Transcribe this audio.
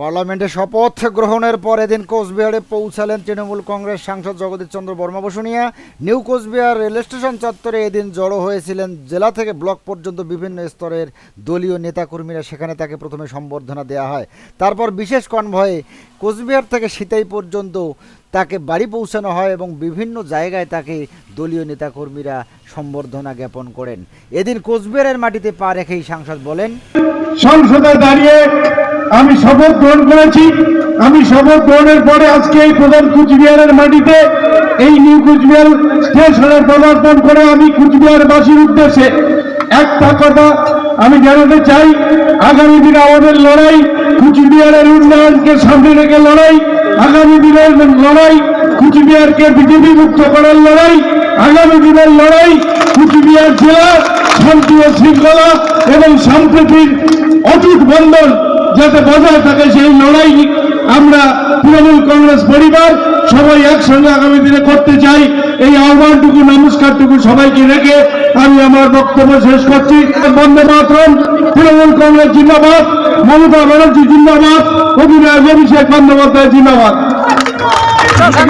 পার্লামেন্টে শপথ গ্রহণের পর এদিন কোচবিহারে পৌঁছালেন তৃণমূল কংগ্রেস সাংসদ Jagadish Chandra Barma Basunia new Cooch Behar rail station চত্বরে এদিন জড়ো হয়েছিলেন জেলা থেকে ব্লক পর্যন্ত বিভিন্ন স্তরের দলীয় নেতাকর্মীরা। সেখানে তাকে প্রথমে সম্বর্ধনা দেওয়া হয়। তারপর বিশেষ কনভয়ে কোচবিহার থেকে সিতাই পর্যন্ত তাকে বাড়ি পৌঁছানো হয় এবং বিভিন্ন জায়গায় তাকে দলীয় নেতাকর্মীরা সম্বর্ধনা জ্ঞাপন করেন। এদিন কোচবিহারের মাটিতে পা রেখেই সাংসদ বলেন, সংসদে দাঁড়িয়ে আমি শপথ গ্রহণ করেছি। আমি শপথ গ্রহণের পরে আজকে এই প্রধান কুচবিহারের মাটিতে এই নিউ কুচবিহার স্টেশনে পদার্পণ করে আমি কুচবিহারবাসীর উদ্দেশ্যে একটা কথা আমি জানাতে চাই। আগামী দিনে আমাদের লড়াই, কুচবিহারের উন্নয়নকে সামনে রেখে লড়াই, আগামী দিনের লড়াই, কুচবিহারকে বিজেপি মুক্ত করার লড়াই, আগামী দিনের লড়াই, কুচবিহার জেলা শান্তি ও শৃঙ্খলা এবং সম্প্রীতির অটুট বন্ধন যাতে বজায় থাকে সেই লড়াই আমরা তৃণমূল কংগ্রেস পরিবার সবাই একসঙ্গে আগামী দিনে করতে চাই। এই আহ্বানটুকু, নমস্কারটুকু সবাইকে রেখে আমি আমার বক্তব্য শেষ করছি। বন্দে মাতরম, তৃণমূল কংগ্রেস জিন্দাবাদ, মমতা ব্যানার্জি জিন্দাবাদ অভিনয় অভিষেক বন্দ্যোপাধ্যায় জিন্দাবাদ।